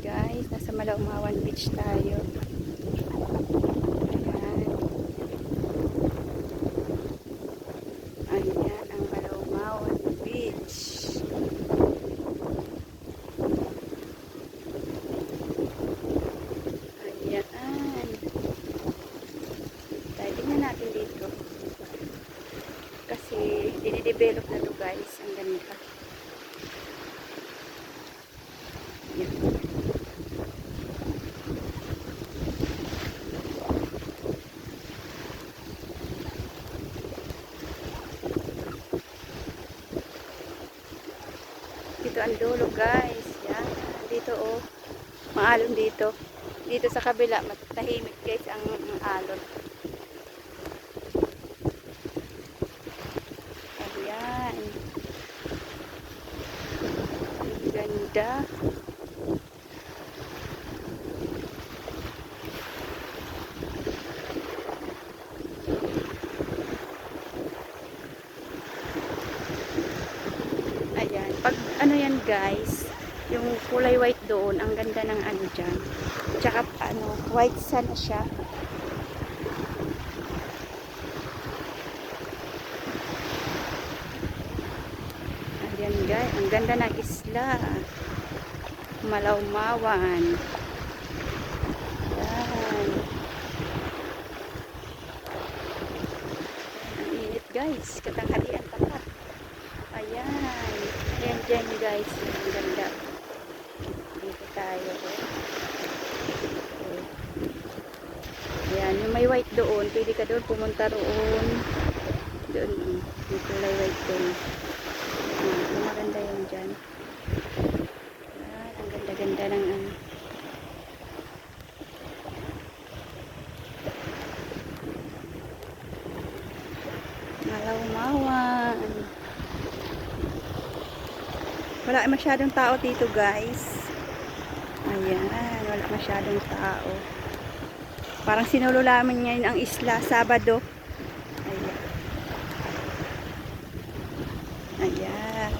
guys, nasa Malaumawan Beach tayo. Ayan. Ayan ang Malaumawan Beach. Ayan. Tayo tingnan natin dito. Kasi dinidevelop na to guys. Ang ganda. Dito ang dulo guys. Yan. Dito oh. Maalon dito. Dito sa kabila, matahimik guys ang, ang alon. Ayan. Ang ganda. Ayan. Pag ano yan guys, yung kulay white doon, ang ganda ng ano dyan. Tsaka ano, white sand na siya. Ayan guys, ang ganda ng isla. Malawmawan. Ayan. Ang init guys, katanghalian pa pa. Ayan. Ayan dyan guys. Ang ganda. Dito tayo. Oh. Ayan. Yung may white doon. Pwede ka doon pumunta roon. Doon. oh. May kulay white doon. Yung maganda yun dyan. Ang ganda-ganda ng ano. Malawmawan. Wala masyadong tao dito guys. Ayan, wala masyadong tao. Parang sinululaman ngayon ang isla, Sabado. Ayan. Ayan.